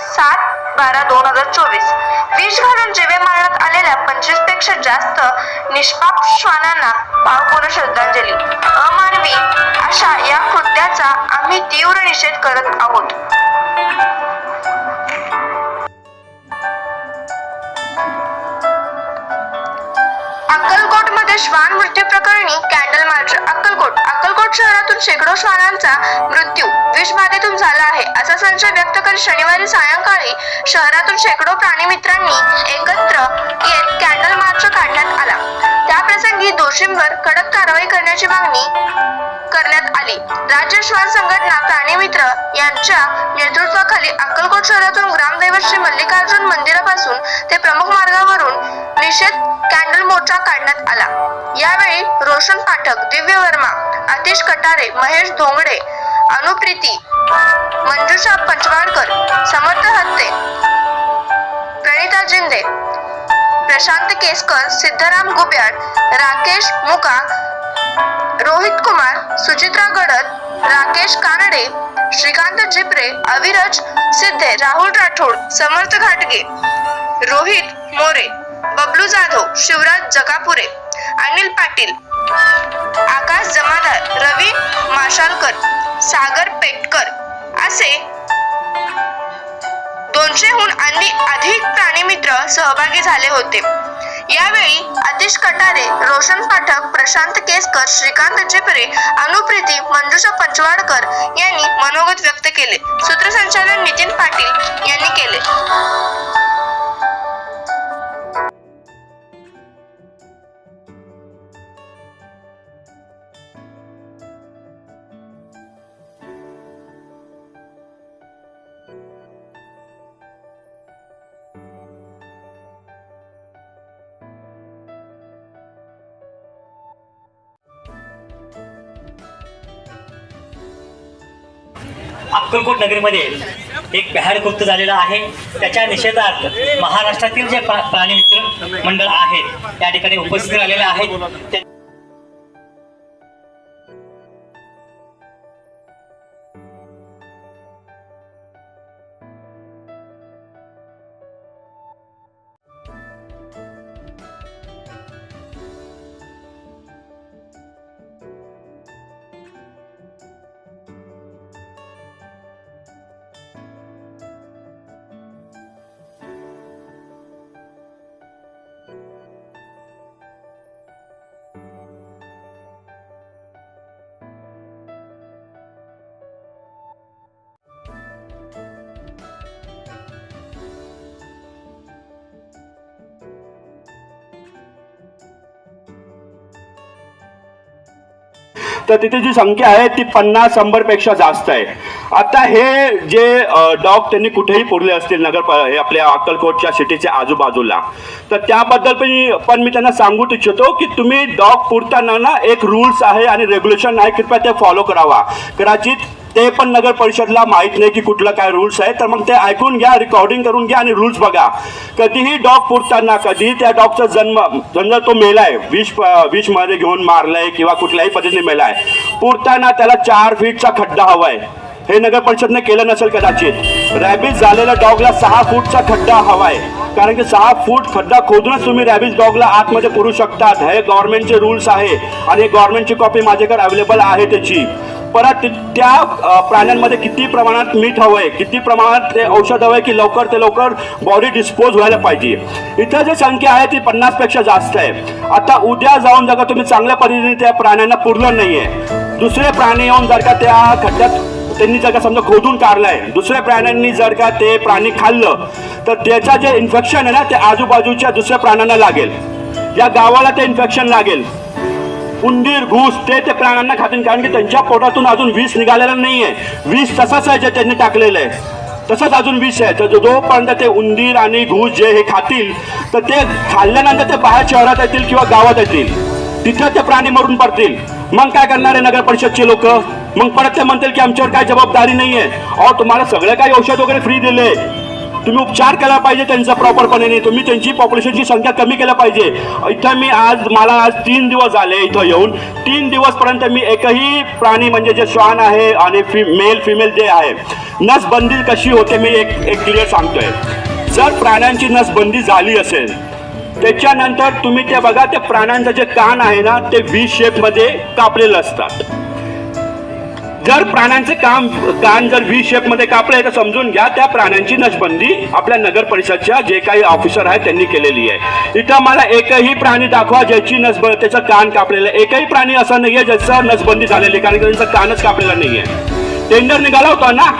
सात बारा दोन हजार चोवीस. विष घालून जिवे मारण्यात आलेल्या पंचवीसपेक्षा जास्त निष्पाप श्वानांना भावपूर्ण श्रद्धांजली. अमानवी अशा या कृत्याचा आम्ही तीव्र निषेध करत आहोत. अक्कलकोटमध्ये श्वान मृत्यू प्रकरणी कॅन्डल मार्च अक्कलकोट अक्कलकोट शहरातून शेकडो श्वानांचा मृत्यू विषबाधेतून झाला आहे. असा संशय व्यक्त करीत शनिवारी सायंकाळी शहरातून शेकडो प्राणीमित्रांनी एकत्र येत कॅन्डल मार्च काढण्यात आला. त्याप्रसंगी दोषींवर कडक कारवाई करण्याची मागणी करण्यात आली. राज्य श्वान संघटना प्राणीमित्र यांच्या नेतृत्वाखाली अक्कलकोट शहरातून ग्रामदैवत श्री मल्लिकार्जुन मंदिरापासून ते प्रमुख मार्गावरून निषेध कॅन्डल मोर्चा काढण्यात आला. यावेळी रोशन पाठक दिव्य वर्मा आतिश कटारे महेश धोंगडे अनुप्रीती मंजुषा पंचवाडकर समर्थ हत्ते प्रणिता जिंदे प्रशांत केसकर सिद्धराम गुब्याड राकेश मुका रोहित कुमार सुचित्रा गडद राकेश कानडे श्रीकांत जिप्रे अविरज सिद्धे राहुल राठोड समर्थ घाटगे रोहित मोरे बबलू जाधव शिवराज जगापुरे अनिल पाटील आकाश जमादार रवी माशालकर सागर पेटकर असे दोनशेहून आणि अधिक प्राणीमित्र सहभागी झाले होते. यावेळी आतिश कटारे रोशन पाठक प्रशांत केसकर श्रीकांत जिपरे अनुप्रिती मंजुषा पंचवाडकर यांनी मनोगत व्यक्त केले. सूत्रसंचालन नितीन पाटील यांनी केले. अक्कलकोट नगरीमध्ये एक बहार कृत्य झालेलं आहे. त्याच्या निषेधार्थ महाराष्ट्रातील जे प्रा- प्राणीमित्र मंडळ आहेत त्या ठिकाणी उपस्थित राहिलेले आहेत. तर तिथे जी संख्या आहे ती पन्नास शंभरपेक्षा जास्त आहे. आता हे जे डॉग त्यांनी कुठेही पुरले असतील नगर प- हे आपल्या अक्कलकोटच्या सिटीच्या आजूबाजूला. तर त्याबद्दल पण पण मी त्यांना सांगू इच्छितो की तुम्ही डॉग पुरताना ना एक रूल्स आहे आणि रेग्युलेशन आहे कृपया ते फॉलो करावा. कदाचित ते पण नगर परिषदला माहीत नाही की कुठलं काय रूल्स आहे. तर मग ते ऐकून घ्या रेकॉर्डिंग करून घ्या आणि रूल्स बघा. कधीही डॉग पुरताना कधीही त्या डॉगचा जन्म समजा तो मेलाय. विष विषमध्ये घेऊन मारलाय किंवा कुठल्याही पद्धतीने मेलाय. पुरताना त्याला चार फीटचा खड्डा हवाय. हे नगर परिषदने केलं नसेल कदाचित. रॅबिज झालेल्या डॉगला सहा फूटचा खड्डा हवाय. कारण की सहा फूट खड्डा खोदूनच तुम्ही रॅबिज डॉगला आतमध्ये पुरू शकतात. हे गव्हर्नमेंटचे रूल्स आहे. आणि गव्हर्नमेंटची कॉपी माझ्याकडे अवेलेबल आहे त्याची. परत त्या प्राण्यांमध्ये किती प्रमाणात मीठ हवंय किती प्रमाणात ते औषध हवंय की लवकर ते लवकर बॉडी डिस्पोज व्हायला पाहिजे. इथं जी संख्या आहे ती पन्नासपेक्षा जास्त आहे. आता उद्या जाऊन जर का तुम्ही चांगल्या पद्धतीने त्या प्राण्यांना पुरलं नाही आहे दुसरे प्राणी येऊन जर का त्या खड्ड्यात त्यांनी जर का समजा खोदून काढलाय दुसऱ्या प्राण्यांनी जर का ते प्राणी खाल्लं तर त्याचं जे इन्फेक्शन आहे ना ते आजूबाजूच्या दुसऱ्या प्राण्यांना लागेल. या गावाला ते इन्फेक्शन लागेल. उंदीर घूस ते ते प्राण्यांना खातील. कारण की त्यांच्या पोटातून अजून विष निघालेलं आहे विष तसंच आहे जे त्यांनी टाकलेलं आहे. तसंच अजून विष आहे. तर जोपर्यंत ते उंदीर आणि घूस जे हे खातील तर ते खाल्ल्यानंतर ते बाहेर शहरात येतील किंवा गावात येतील. तिथं ते प्राणी मरून पडतील. मग काय करणार आहे नगर परिषदचे लोक? मग परत ते म्हणतील की आमच्यावर काय जबाबदारी नाही आहे अहो तुम्हाला सगळं काही औषध वगैरे फ्री दिले तुम्ही उपचार केला पाहिजे त्यांचा प्रॉपरपणे तुम्ही त्यांची पॉप्युलेशनची संख्या कमी केल्या पाहिजे. इथं मी आज मला आज तीन दिवस झाले इथं येऊन. तीन दिवसपर्यंत मी एकही प्राणी म्हणजे जे श्वान आहे आणि फि मेल फिमेल जे आहे नसबंदी कशी होते मी एक एक क्लिअर सांगतोय. जर प्राण्यांची नसबंदी झाली असेल त्याच्यानंतर तुम्ही ते बघा त्या प्राण्यांचं जे कान आहे ना ते व्ही शेपमध्ये कापलेलं असतात. जर प्राण्यांचे काम कान जर व्ही शेपमध्ये कापले तर समजून घ्या त्या प्राण्यांची नसबंदी आपल्या नगर परिषदच्या जे काही ऑफिसर आहेत त्यांनी केलेली आहे. इथं मला एकही प्राणी दाखवा ज्याची नसब त्याचं कान कापलेलं आहे. एकही प्राणी असा नाही आहे ज्याचं नसबंदी झालेली आहे कारण की त्यांचं कानच कापलेला नाही आहे टेंडर निघाला होता ना?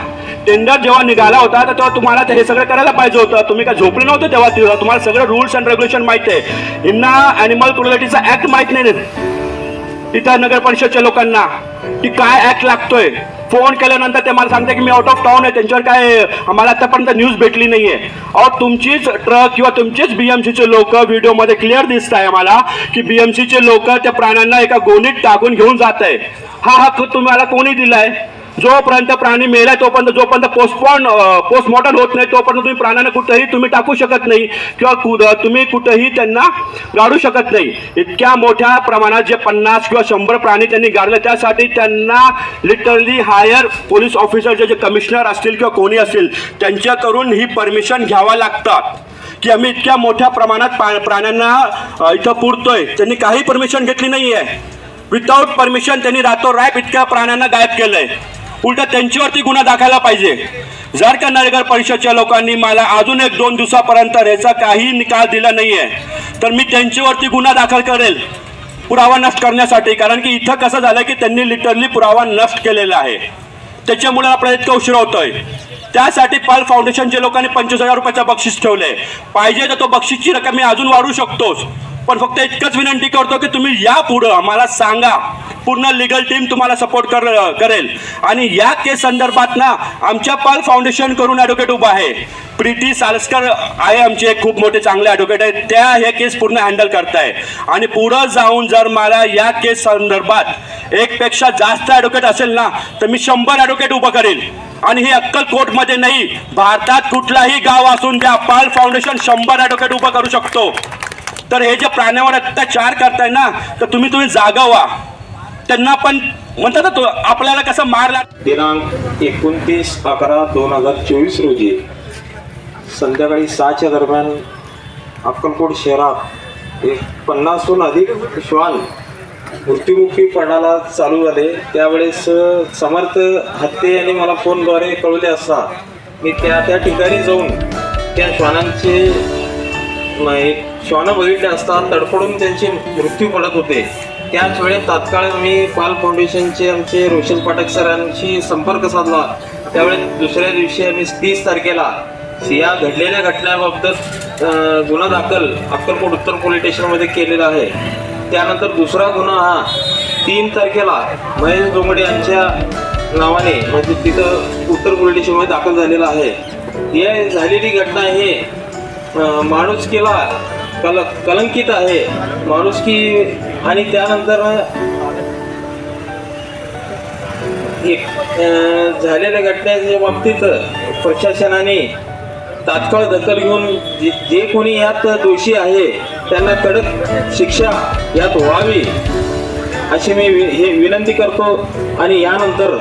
टेंडर जेव्हा निघाला होता तर तेव्हा तुम्हाला ते हे सगळं करायला पाहिजे होतं. तुम्ही काय झोपले नव्हते तेव्हा? तेव्हा तुम्हाला सगळं रुल्स अँड रेग्युलेशन माहिती आहे. यांना ॲनिमल क्रुएलिटीचा ऍक्ट माहीत नाही. तिथं नगर परिषदच्या लोकांना. की काय ऍक्ट लागतोय? फोन केल्यानंतर ते मला सांगते की मी आउट ऑफ टाउन आहे त्यांच्यावर काय मला आतापर्यंत न्यूज भेटली नाहीये. अहो तुमचीच ट्रक किंवा तुमचीच बीएमसीचे लोक व्हिडिओमध्ये क्लिअर दिसत आहे आम्हाला की बीएमसीचे लोक त्या प्राण्यांना एका गोणीत टाकून घेऊन जात आहे. हा हक्क तुम्हाला कोणी दिलाय? जोपर्यंत प्राणी मेला तोपर्यंत जोपर्यंत पोस्टपॉन पोस्टमॉर्टम होत नाही तोपर्यंत तुम्ही प्राण्यांना कुठंही तुम्ही टाकू शकत नाही. किंवा कु- तुम्ही कुठंही त्यांना गाडू शकत नाही. इतक्या मोठ्या प्रमाणात जे पन्नास किंवा शंभर प्राणी त्यांनी गाडले त्यासाठी त्यांना लिटरली हायर पोलीस ऑफिसर जे कमिशनर असतील किंवा कोणी असतील त्यांच्याकडून ही परमिशन घ्यावा लागतात की आम्ही इतक्या मोठ्या प्रमाणात पा- प्राण्यांना इथं पुरतोय. त्यांनी काही परमिशन घेतली नाही आहे विदाऊट परमिशन त्यांनी रातोरात इतक्या प्राण्यांना गायब केलंय. उलट त्यांच्यावरती गुन्हा दाखायला पाहिजे. जर का नगर परिषदच्या लोकांनी मला अजून एक दोन दिवसापर्यंत याचा काही निकाल दिला नाहीये तर मी त्यांच्यावरती गुन्हा दाखल करेल पुरावा नष्ट करण्यासाठी. कारण की इथं कसं झालं की त्यांनी लिटरली पुरावा नष्ट केलेला आहे. त्याच्यामुळे आपल्याला इतकं उशीर होतोय. त्यासाठी पाल फाउंडेशनच्या लोकांनी पंचवीस हजार रुपयाचं बक्षीस ठेवलंय. पाहिजे तर तो बक्षीसची रक्कम मी अजून वाढवू शकतोच. पण फक्त इतकंच विनंती करतो की तुम्ही या पुढं मला सांगा. पूर्ण लिगल टीम तुम्हाला सपोर्ट कर करेल. आणि या केस संदर्भात ना आमच्या पाल फाउंडेशन करून ॲडव्होकेट उभा आहे. प्रीती सालस्कर आहे आमचे एक खूप मोठे चांगले ॲडव्होकेट आहेत. त्या हे केस पूर्ण हँडल करताय. आणि पुढं जाऊन जर मला या केस संदर्भात एकपेक्षा जास्त ॲडव्होकेट असेल ना तर मी शंभर ॲडव्होकेट उभं करेल आणि हे अक्कल कोर्टमध्ये नाही भारतात कुठलाही गाव असून त्या पाल फाउंडेशन शंभर ॲडव्होकेट उभं करू शकतो. तर हे जे प्राण्यावर अत्याचार करताय ना तर तुम्ही तुम्ही जागा व्हा. त्यांना पण म्हणतात ना तो आपल्याला कसं मारला दिनांक एकोणतीस अकरा दोन हजार चोवीस रोजी संध्याकाळी सहाच्या दरम्यान अक्कलकोट शहरात एक पन्नासहून अधिक श्वान मृत्युमुखी पडायला चालू झाले. त्यावेळेस समर्थ हत्ते यांनी मला फोनद्वारे कळवले असता मी त्या त्या ठिकाणी जाऊन त्या श्वानांचे श्वानं बघितले असता तडफडून त्यांचे मृत्यू पडत होते. त्याच वेळेस तात्काळ मी पाल फाउंडेशनचे आमचे रोशन पाठक सरांशी संपर्क साधला. त्यावेळेस दुसऱ्या दिवशी आम्ही तीस तारखेला या घडलेल्या घटनेबाबत गुन्हा दाखल अक्कलकोट उत्तर पोलीस स्टेशनमध्ये केलेला आहे. त्यानंतर दुसरा गुन्हा हा तीन तारखेला महेश डोंगडे यांच्या नावाने म्हणजे तिथं उत्तर पोलीस स्टेशनमध्ये दाखल झालेला आहे. या झालेली घटना हे माणूस केला कल कलंकित आहे. माणुसकी आणि त्यानंतर एक झालेल्या घटनेच्या बाबतीत प्रशासनाने तात्काळ दखल घेऊन जे जे कोणी यात दोषी आहे त्यांना कडक शिक्षा यात व्हावी अशी मी वि- हे विनंती करतो. आणि यानंतर